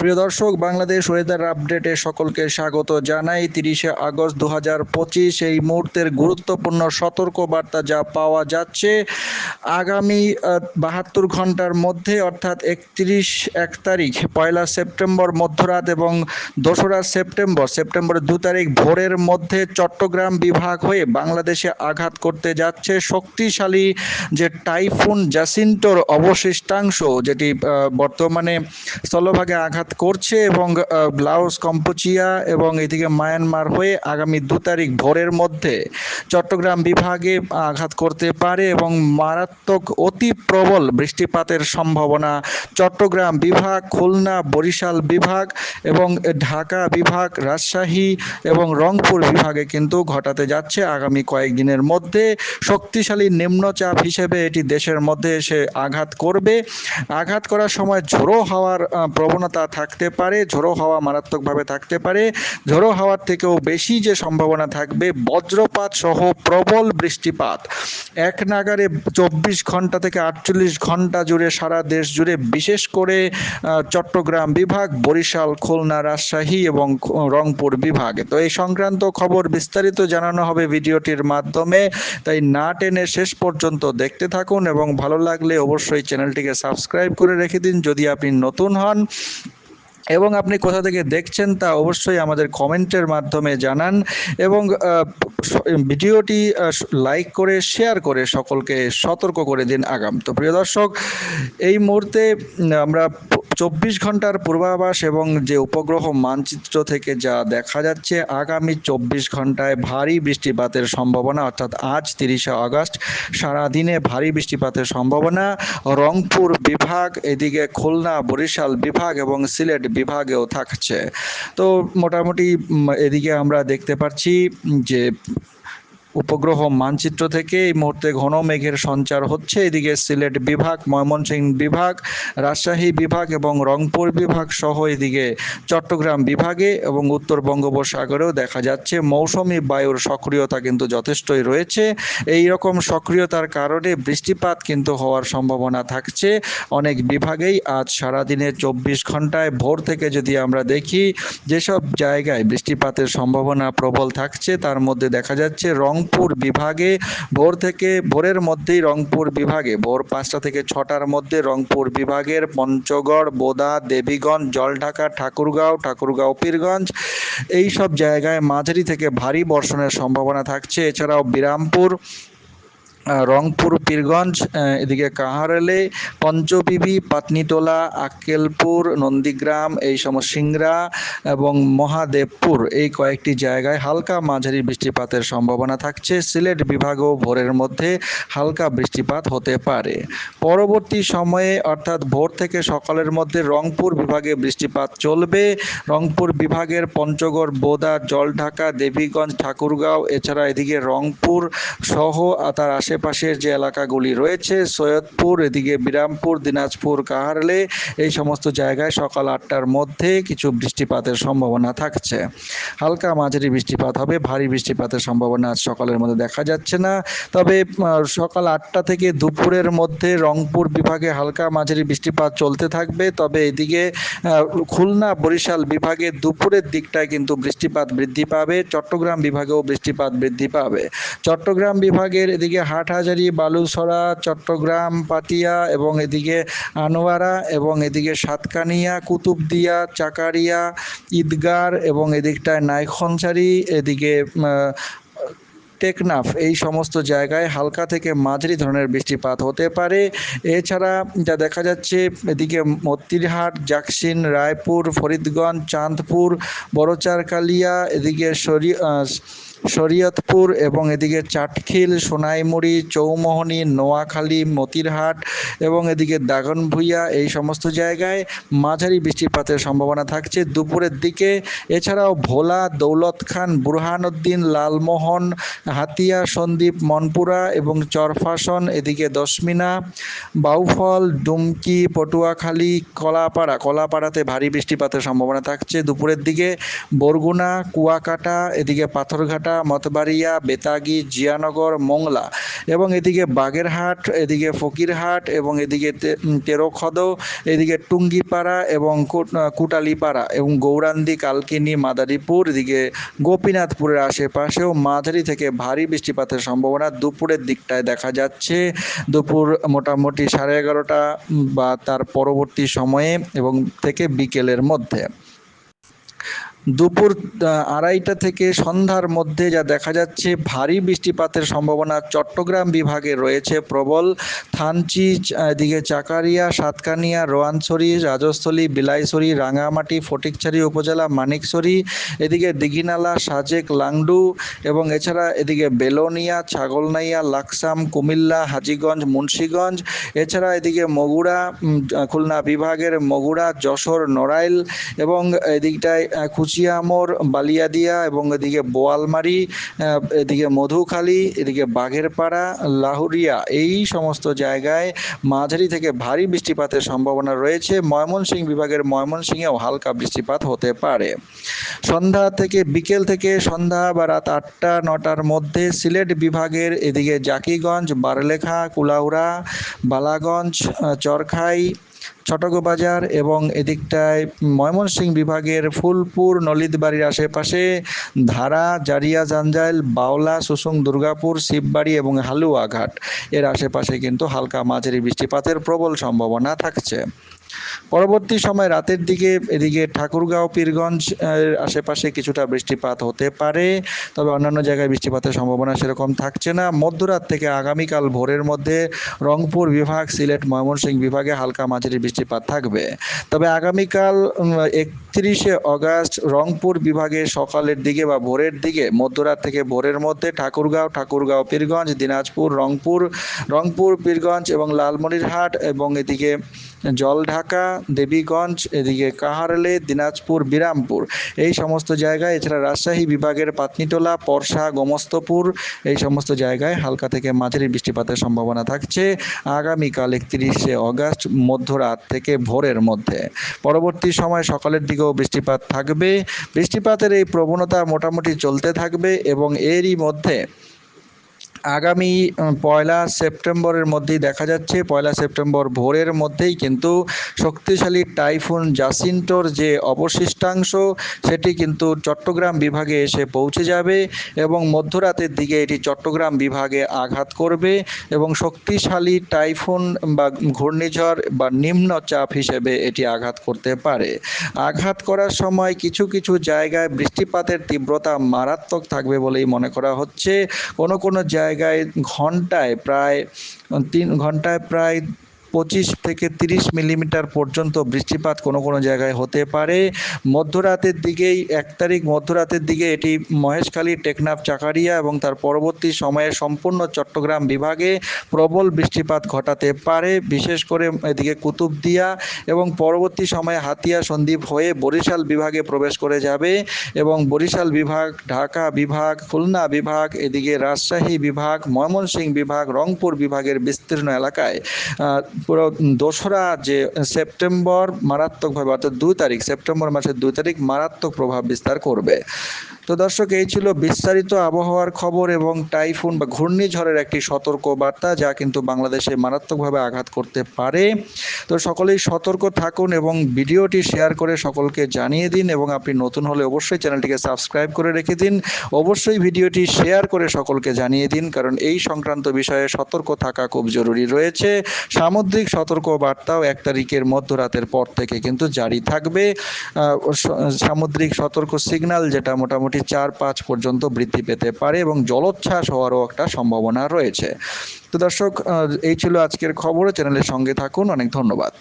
প্রিয় দর্শক, বাংলাদেশ ওয়েদার আপডেটে সকলকে স্বাগত জানাই। তিরিশে আগস্ট দু হাজার পঁচিশ, এই মুহূর্তের গুরুত্বপূর্ণ সতর্ক বার্তা যা পাওয়া যাচ্ছে, আগামী বাহাত্তর ঘণ্টার মধ্যে, অর্থাৎ একত্রিশ এক তারিখ, পয়লা সেপ্টেম্বর মধ্যরাত এবং দোসরা সেপ্টেম্বর সেপ্টেম্বরের দু তারিখ ভোরের মধ্যে চট্টগ্রাম বিভাগ হয়ে বাংলাদেশে আঘাত করতে যাচ্ছে শক্তিশালী যে টাইফুন জাসিন্টোর অবশিষ্টাংশ, যেটি বর্তমানে স্থলভাগে আঘাত করছে এবং লাওস কম্পোচিয়া এবং এদিকে মায়ানমার হয়ে আগামী দু তারিখ ভোরের মধ্যে চট্টগ্রাম বিভাগে আঘাত করতে পারে এবং মারাত্মক অতি প্রবল বৃষ্টিপাতের সম্ভাবনা চট্টগ্রাম বিভাগ, খুলনা, বরিশাল বিভাগ এবং ঢাকা বিভাগ, রাজশাহী এবং রংপুর বিভাগে কিন্তু ঘটাতে যাচ্ছে আগামী কয়েকদিনের মধ্যে। শক্তিশালী নিম্নচাপ হিসেবে এটি দেশের মধ্যে এসে আঘাত করবে। আঘাত করার সময় ঝোড়ো হাওয়ার প্রবণতা থাকতে পারে, ঝোড়ো হাওয়া মারাত্মকভাবে থাকতে পারে। ঝোড়ো হাওয়ার থেকেও বেশি যে সম্ভাবনা থাকবে বজ্রপাত সহ প্রবল বৃষ্টিপাত। এক নাগারে চব্বিশ ঘণ্টা থেকে আটচল্লিশ ঘণ্টা জুড়ে সারা দেশ জুড়ে বিশেষ করে চট্টগ্রাম বিভাগ, বরিশাল, খুলনা, রাজশাহী এবং রংপুর বিভাগ। তো এই সংক্রান্ত খবর বিস্তারিত জানানো হবে ভিডিওটির মাধ্যমে। তাই না টেনে শেষ পর্যন্ত দেখতে থাকুন এবং ভালো লাগলে অবশ্যই চ্যানেলটিকে সাবস্ক্রাইব করে রেখে দিন। যদি আপনি নতুন হন এবং আপনি কোথা থেকে দেখছেন তা অবশ্যই আমাদের কমেন্টের মাধ্যমে জানান এবং ভিডিওটি লাইক করে, শেয়ার করে সকলকে সতর্ক করে দিন আগাম। তো প্রিয় দর্শক, এই মুহূর্তে আমরা চব্বিশ ঘণ্টার পূর্বাভাস এবং যে উপগ্রহ মানচিত্র থেকে যা দেখা যাচ্ছে, আগামী চব্বিশ ঘন্টায় ভারী বৃষ্টিপাতের সম্ভাবনা, অর্থাৎ আজ তিরিশে আগস্ট, সারাদিনে ভারী বৃষ্টিপাতের সম্ভাবনা। রংপুর বিভাগ, এদিকে খুলনা, বরিশাল বিভাগ এবং সিলেট বিভাগেও থাকছে। তো মোটামুটি এদিকে আমরা দেখতে পাচ্ছি যে উপগ্রহ মানচিত্র থেকে এই মুহূর্তে ঘন মেঘের সঞ্চার হচ্ছে। এদিকে সিলেট বিভাগ, ময়মনসিংহ বিভাগ, রাজশাহী বিভাগ এবং রংপুর বিভাগ সহ এদিকে চট্টগ্রাম বিভাগে এবং উত্তর বঙ্গোপসাগরেও দেখা যাচ্ছে মৌসুমি বায়ুর সক্রিয়তা কিন্তু যথেষ্টই রয়েছে। এই রকম সক্রিয়তার কারণে বৃষ্টিপাত কিন্তু হওয়ার সম্ভাবনা থাকছে। অনেক বিভাগেই আজ সারাদিনে চব্বিশ ঘন্টায় ভোর থেকে যদি আমরা দেখি, যেসব জায়গায় বৃষ্টিপাতের সম্ভাবনা প্রবল থাকছে, তার মধ্যে দেখা যাচ্ছে রংপুর বিভাগে, ভোর থেকে, ভোরের মধ্যেই রংপুর বিভাগে, ভোর পাঁচটা থেকে ছটার মধ্যে রংপুর বিভাগের পঞ্চগড়, বোদা, দেবীগঞ্জ, জলঢাকা, ঠাকুরগাঁও ঠাকুরগাঁও, পীরগঞ্জ এই সব জায়গায় মাঝারি থেকে ভারী বর্ষণের সম্ভাবনা থাকছে। এছাড়াও বিরামপুর রংপুর, পীরগঞ্জ এদিকে কাহারেলে, পঞ্চবিবি পাতনিটোলা আক্কেলপুর, নন্দীগ্রাম, এই সমস্ত সিংড়া এবং মহাদেবপুর এই কয়েকটি জায়গায় হালকা মাঝারি বৃষ্টিপাতের সম্ভাবনা থাকছে। সিলেট বিভাগেও ভোরের মধ্যে হালকা বৃষ্টিপাত হতে পারে। পরবর্তী সময়ে, অর্থাৎ ভোর থেকে সকালের মধ্যে রংপুর বিভাগে বৃষ্টিপাত চলবে। রংপুর বিভাগের পঞ্চগড়, বোদা, জলঢাকা, দেবীগঞ্জ, ঠাকুরগাঁও, এছাড়া এদিকে রংপুর সহ তার আশেপাশের যে এলাকাগুলি রয়েছে, সৈয়দপুর, এদিকে বিরামপুর, দিনাজপুর, কাহারলে, এই সমস্ত জায়গায় সকাল আটটার মধ্যে কিছু বৃষ্টিপাতের সম্ভাবনা থাকছে। হালকা মাঝারি বৃষ্টিপাত হবে, ভারী বৃষ্টিপাতের সম্ভাবনা আজ সকালের মধ্যে দেখা যাচ্ছে না। তবে সকাল আটটা থেকে দুপুরের মধ্যে রংপুর বিভাগে হালকা মাঝারি বৃষ্টিপাত চলতে থাকবে। তবে এদিকে খুলনা, বরিশাল বিভাগে দুপুরের দিকটায় কিন্তু বৃষ্টিপাত বৃদ্ধি পাবে। চট্টগ্রাম বিভাগেও বৃষ্টিপাত বৃদ্ধি পাবে। চট্টগ্রাম বিভাগের এদিকে হাটহাজারি বালুছড়া চট্টগ্রাম, পাতিয়া এবং এদিকে আনোয়ারা এবং এদিকে সাতকানিয়া, কুতুবদিয়া, চাকারিয়া, ঈদগার এবং এদিকটায় নাইখনসারি এদিকে টেকনাফ এই সমস্ত জায়গায় হালকা থেকে মাঝারি ধরনের বৃষ্টিপাত হতে পারে। এছাড়া যা দেখা যাচ্ছে, এদিকে মতিরহাট, জাকসিন, রায়পুর, ফরিদগঞ্জ, চাঁদপুর, বড়চারকালিয়া, এদিকে শরী শরীয়তপুর এবং এদিকে চাটখিল, সোনাইমুড়ি, চৌমোহনী, নোয়াখালী, মতিরহাট এবং এদিকে দাগনভূঞা, এই সমস্ত জায়গায় মাঝারি বৃষ্টিপাতের সম্ভাবনা থাকছে। দুপুরের দিকে এছাড়াও ভোলা দৌলত খান বুরহানুদ্দিন, লালমোহন, হাতিয়া, সন্দ্বীপ, মনপুরা এবং চরফাসন, এদিকে দশমিনা, বাউফল, ডুমকি, পটুয়াখালী, কলাপাড়া। কলাপাড়াতে ভারী বৃষ্টিপাতের সম্ভাবনা থাকছে। দুপুরের দিকে বরগুনা, কুয়াকাটা, এদিকে পাথরঘাটা দিনহাটা মতবাড়িয়া, বেতাগি, জিয়ানগর, মোংলা এবং এদিকে বাগেরহাট, এদিকে ফকিরহাট এবং এদিকে তেরোখদ এদিকে টুঙ্গিপাড়া এবং কুটালিপাড়া এবং গৌরান্দি, কালকিনি, মাদারীপুর, এদিকে গোপীনাথপুরের আশেপাশেও মাঝারি থেকে ভারী বৃষ্টিপাতের সম্ভাবনা দুপুরের দিকটায় দেখা যাচ্ছে। দুপুর মোটামুটি সাড়ে এগারোটা বা তার পরবর্তী সময়ে এবং থেকে বিকেলের মধ্যে। দুপুর আড়াইটা থেকে সন্ধ্যার মধ্যে যা দেখা যাচ্ছে, ভারী বৃষ্টিপাতের সম্ভাবনা চট্টগ্রাম বিভাগে রয়েছে প্রবল। থানচি এদিকে চাকারিয়া, সাতকানিয়া, রোয়ানছড়ি, রাজস্থলী, বিলাইছড়ি রাঙামাটি ফটিকছড়ি উপজেলা, মানিকছড়ি, এদিকে দিঘিনালা, সাজেক, লাংডু এবং এছাড়া এদিকে বেলোনিয়া, ছাগলনাইয়া, লাকসাম, কুমিল্লা, হাজীগঞ্জ, মুন্সীগঞ্জ, এছাড়া এদিকে মগুড়া খুলনা বিভাগের মগুড়া, যশোর, নড়াইল এবং এদিকটায় কুচিয়ামোর বালিয়াদিয়া এবং এদিকে বোয়ালমারি এদিকে মধুখালী, এদিকে বাঘেরপাড়া, লাহুরিয়া এই সমস্ত জায়গায় মাঝারি থেকে ভারী বৃষ্টিপাতের সম্ভাবনা রয়েছে। ময়মনসিংহ বিভাগের ময়মনসিংহেও হালকা বৃষ্টিপাত হতে পারে। সন্ধ্যা থেকে বিকেল থেকে সন্ধ্যা বা রাত আটটা, নটার মধ্যে সিলেট বিভাগের এদিকে জাকিগঞ্জ, বারলেখা, কুলাউড়া, বালাগঞ্জ চরখাই ছটকবাজার এবং এদিকটায় ময়মনসিংহ বিভাগের ফুলপুর নলিতবাড়ির আশেপাশে ধারা, জারিয়া, জাঞ্জাইল, বাওলা, সুসুং, দুর্গাপুর, শিববাড়ি এবং হালুয়াঘাট। এর আশেপাশে কিন্তু হালকা মাঝারি বৃষ্টিপাতের প্রবল সম্ভাবনা থাকছে। পরবর্তী সময় রাতের দিকে এদিকে ঠাকুরগাঁও, পীরগঞ্জ আশেপাশে কিছুটা বৃষ্টিপাত হতে পারে। তবে অন্যান্য জায়গায় বৃষ্টিপাতের সম্ভাবনা সেরকম থাকছে না। মধ্যরাত থেকে আগামীকাল ভোরের মধ্যে রংপুর বিভাগ, সিলেট, ময়মনসিংহ বিভাগে হালকা মাঝারি বৃষ্টিপাত থাকবে। তবে আগামীকাল একত্রিশে অগাস্ট রংপুর বিভাগে সকালের দিকে বা ভোরের দিকে, মধ্যরাত থেকে ভোরের মধ্যে ঠাকুরগাঁও ঠাকুরগাঁও, পীরগঞ্জ, দিনাজপুর, রংপুর রংপুর, পীরগঞ্জ এবং লালমনিরহাট এবং এদিকে জলঢাকা, দেবীগঞ্জ, এদিকে কাহারলে, দিনাজপুর, বিরামপুর। এই সমস্ত জায়গায়, এছাড়া রাজশাহী বিভাগের পাতনিটোলা, পরশা, গোমস্তপুর, এই সমস্ত জায়গায় হালকা থেকে মাঝারি বৃষ্টিপাতের সম্ভাবনা থাকছে আগামীকাল একত্রিশে অগাস্ট, মধ্যরাত থেকে ভোরের মধ্যে। পরবর্তী সময় সকালের দিকেও বৃষ্টিপাত থাকবে। বৃষ্টিপাতের এই প্রবণতা মোটামুটি চলতে থাকবে এবং এরই মধ্যে আগামী পয়লা সেপ্টেম্বরের মধ্যেই দেখা যাচ্ছে, পয়লা সেপ্টেম্বর ভোরের মধ্যেই কিন্তু শক্তিশালী টাইফুন জাসিন্টোর যে অবশিষ্টাংশ, সেটি কিন্তু চট্টগ্রাম বিভাগে এসে পৌঁছে যাবে এবং মধ্যরাতের দিকে এটি চট্টগ্রাম বিভাগে আঘাত করবে এবং শক্তিশালী টাইফুন বা ঘূর্ণিঝড় বা নিম্নচাপ হিসেবে এটি আঘাত করতে পারে। আঘাত করার সময় কিছু কিছু জায়গায় বৃষ্টিপাতের তীব্রতা মারাত্মক থাকবে বলেই মনে করা হচ্ছে। কোনো কোনো জায়গায় ঘন্টায় প্রায় তিন ঘন্টায় প্রায় পঁচিশ থেকে তিরিশ মিলিমিটার পর্যন্ত বৃষ্টিপাত কোনো কোনো জায়গায় হতে পারে। মধ্যরাতের দিকেই, এক তারিখ মধ্যরাতের দিকে এটি মহেশখালী, টেকনাফ, চাকারিয়া এবং তার পরবর্তী সময়ে সম্পূর্ণ চট্টগ্রাম বিভাগে প্রবল বৃষ্টিপাত ঘটাতে পারে। বিশেষ করে এদিকে কুতুবদিয়া এবং পরবর্তী সময়ে হাতিয়া, সন্দ্বীপ হয়ে বরিশাল বিভাগে প্রবেশ করে যাবে এবং বরিশাল বিভাগ, ঢাকা বিভাগ, খুলনা বিভাগ, এদিকে রাজশাহী বিভাগ, ময়মনসিংহ বিভাগ, রংপুর বিভাগের বিস্তীর্ণ এলাকায় পুরো দোসরা যে সেপ্টেম্বর মারাত্মকভাবে অর্থাৎ দুই তারিখ, সেপ্টেম্বর মাসের দুই তারিখ মারাত্মক প্রভাব বিস্তার করবে। তো দর্শক, এই ছিল বিস্তারিত আবহাওয়ার খবর এবং টাইফুন বা ঘূর্ণিঝড়ের একটি সতর্ক বার্তা যা কিন্তু বাংলাদেশে মারাত্মকভাবে আঘাত করতে পারে। তো সকলেই সতর্ক থাকুন এবং ভিডিওটি শেয়ার করে সকলকে জানিয়ে দিন এবং আপনি নতুন হলে অবশ্যই চ্যানেলটিকে সাবস্ক্রাইব করে রেখে দিন। অবশ্যই ভিডিওটি শেয়ার করে সকলকে জানিয়ে দিন কারণ এই সংক্রান্ত বিষয়ে সতর্ক থাকা খুব জরুরি রয়েছে। সামুদ্রিক সতর্ক বার্তাও এক তারিখের মধ্যরাতের পর থেকে কিন্তু জারি থাকবে। সামুদ্রিক সতর্ক সিগন্যাল যেটা মোটামুটি চার পাঁচ পর্যন্ত বৃদ্ধি পেতে পারে এবং জলোচ্ছ্বাস হওয়ারও একটা সম্ভাবনা রয়েছে। তো দর্শক এই ছিল আজকের খবর। চ্যানেলের সঙ্গে থাকুন। অনেক ধন্যবাদ।